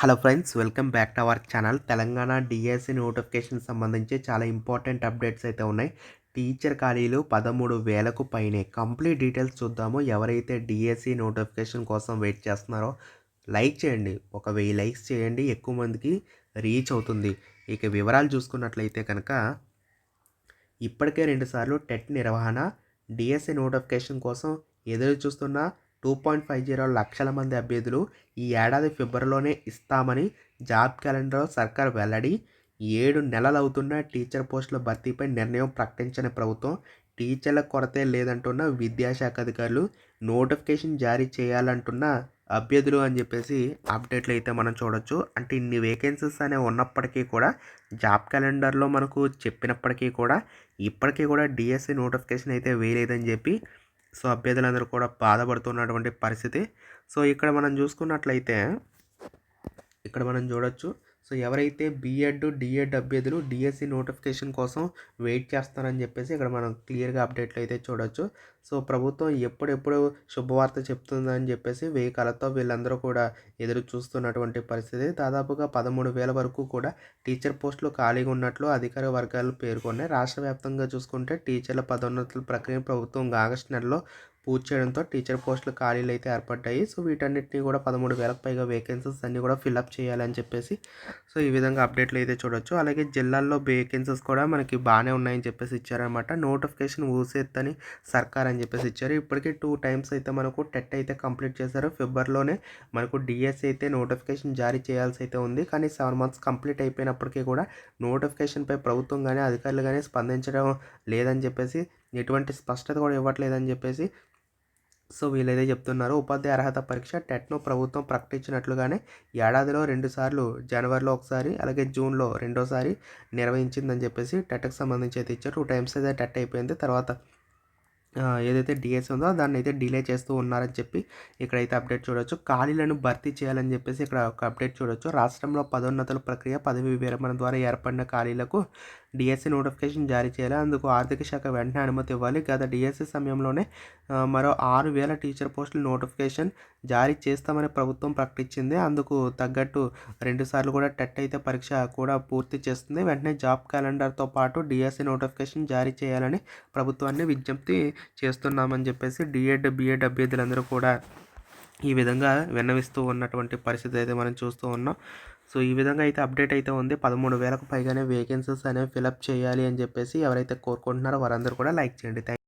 Hello friends welcome back to our channel. Telangana DSC notification సంబంధించి చాలా important updates అయితే ఉన్నాయి. టీచర్ ఖాళీలు పదమూడు వేలకు పైనే. కంప్లీట్ డీటెయిల్స్ చూద్దాము. ఎవరైతే డిఎస్సి నోటిఫికేషన్ కోసం వెయిట్ చేస్తున్నారో లైక్ చేయండి. ఒక వెయ్యి లైక్స్ చేయండి. ఎక్కువ మందికి రీచ్ అవుతుంది. ఇక వివరాలు చూసుకున్నట్లయితే కనుక ఇప్పటికే రెండుసార్లు టెట్ నిర్వహణ డిఎస్సి నోటిఫికేషన్ కోసం ఎదురు చూస్తున్న టూ పాయింట్ ఫైవ్ జీరో లక్షల మంది అభ్యర్థులు ఈ ఏడాది ఫిబ్రవరిలోనే ఇస్తామని జాబ్ క్యాలెండర్లో సర్కార్ వెల్లడి. ఏడు నెలలు అవుతున్న టీచర్ పోస్టుల భర్తీపై నిర్ణయం ప్రకటించిన ప్రభుత్వం టీచర్ల కొరతే లేదంటున్న విద్యాశాఖ అధికారులు నోటిఫికేషన్ జారీ చేయాలంటున్న అభ్యర్థులు అని చెప్పేసి అప్డేట్లు అయితే మనం చూడొచ్చు. అంటే ఇన్ని వేకెన్సీస్ అనేవి ఉన్నప్పటికీ కూడా జాబ్ క్యాలెండర్లో మనకు చెప్పినప్పటికీ కూడా ఇప్పటికీ కూడా డిఎస్సి నోటిఫికేషన్ అయితే వేయలేదని చెప్పి సో అభ్యర్థులందరూ కూడా బాధపడుతున్నటువంటి పరిస్థితి. సో ఇక్కడ మనం చూసుకున్నట్లయితే ఇక్కడ మనం చూడొచ్చు సో ఎవరైతే బీఎడ్ డిఎడ్ అభ్యర్థులు డిఎస్సి నోటిఫికేషన్ కోసం వెయిట్ చేస్తారని చెప్పేసి ఇక్కడ మనం క్లియర్గా అప్డేట్లు అయితే చూడొచ్చు. సో ప్రభుత్వం ఎప్పుడెప్పుడు శుభవార్త చెప్తుందని చెప్పేసి వెయ్యి కళతో వీళ్ళందరూ కూడా ఎదురు చూస్తున్నటువంటి పరిస్థితి. దాదాపుగా పదమూడు వేల వరకు కూడా టీచర్ పోస్టులు ఖాళీగా ఉన్నట్లు అధికార వర్గాలు పేర్కొన్నాయి. రాష్ట్ర వ్యాప్తంగా చూసుకుంటే టీచర్ల పదోన్నతుల ప్రక్రియ ప్రభుత్వం ఆగస్టు నెలలో పూర్తి చేయడంతో టీచర్ పోస్టులు ఖాళీలు అయితే ఏర్పడ్డాయి. సో వీటన్నిటిని కూడా పదమూడు వేలకు పైగా వేకెన్సీస్ అన్నీ కూడా ఫిల్అప్ చేయాలని చెప్పేసి సో ఈ విధంగా అప్డేట్లు అయితే చూడొచ్చు. అలాగే జిల్లాల్లో వేకెన్సీస్ కూడా మనకి బాగానే ఉన్నాయని చెప్పేసి ఇచ్చారనమాట నోటిఫికేషన్ ఊసేత్తని సర్కార్ అని చెప్పేసి ఇచ్చారు. ఇప్పటికే టూ టైమ్స్ అయితే మనకు టెట్ అయితే కంప్లీట్ చేశారు. ఫిబ్రవరిలోనే మనకు డిఎస్ అయితే నోటిఫికేషన్ జారీ చేయాల్సి అయితే ఉంది. కానీ సెవెన్ మంత్స్ కంప్లీట్ అయిపోయినప్పటికీ కూడా నోటిఫికేషన్పై ప్రభుత్వం కానీ అధికారులు కానీ స్పందించడం లేదని చెప్పేసి ఎటువంటి స్పష్టత కూడా ఇవ్వట్లేదని చెప్పేసి సో వీళ్ళైతే చెప్తున్నారు ఉపాధ్యాయ అర్హత పరీక్ష టెట్ను ప్రభుత్వం ప్రకటించినట్లుగానే ఏడాదిలో రెండుసార్లు జనవరిలో ఒకసారి అలాగే జూన్లో రెండోసారి నిర్వహించిందని చెప్పేసి టెట్కి సంబంధించి అయితే ఇచ్చారు. టూ టైమ్స్ అయితే టెట్ అయిపోయింది. తర్వాత ఏదైతే డిఎస్ ఉందో దాన్ని అయితే డిలే చేస్తూ ఉన్నారని చెప్పి ఇక్కడైతే అప్డేట్ చూడొచ్చు. ఖాళీలను భర్తీ చేయాలని చెప్పేసి ఇక్కడ ఒక అప్డేట్ చూడొచ్చు. రాష్ట్రంలో పదోన్నతుల ప్రక్రియ పదవి విరమణ ద్వారా ఏర్పడిన ఖాళీలకు డిఎస్సి నోటిఫికేషన్ జారీ చేయాలి. అందుకు ఆర్థిక శాఖ వెంటనే అనుమతి ఇవ్వాలి. గత డిఎస్సి సమయంలోనే మరో ఆరు వేల టీచర్ పోస్టుల నోటిఫికేషన్ జారీ చేస్తామని ప్రభుత్వం ప్రకటించింది. అందుకు తగ్గట్టు రెండుసార్లు కూడా టెట్ అయితే పరీక్ష కూడా పూర్తి చేస్తుంది. వెంటనే జాబ్ క్యాలెండర్తో పాటు డిఎస్సి నోటిఫికేషన్ జారీ చేయాలని ప్రభుత్వాన్ని విజ్ఞప్తి చేస్తున్నామని చెప్పేసి డిఎడ్ బిఎడ్ అభ్యర్థులందరూ కూడా ఈ విధంగా విన్నవిస్తూ ఉన్నటువంటి పరిస్థితి అయితే మనం చూస్తూ ఉన్నాం. సో ఈ విధంగా అయితే అప్డేట్ అయితే ఉంది. పదమూడు వేలకు పైగానే వేకెన్సీస్ అనేవి ఫిలప్ చేయాలి అని చెప్పేసి ఎవరైతే కోరుకుంటున్నారో వారందరూ కూడా లైక్ చేయండి. థ్యాంక్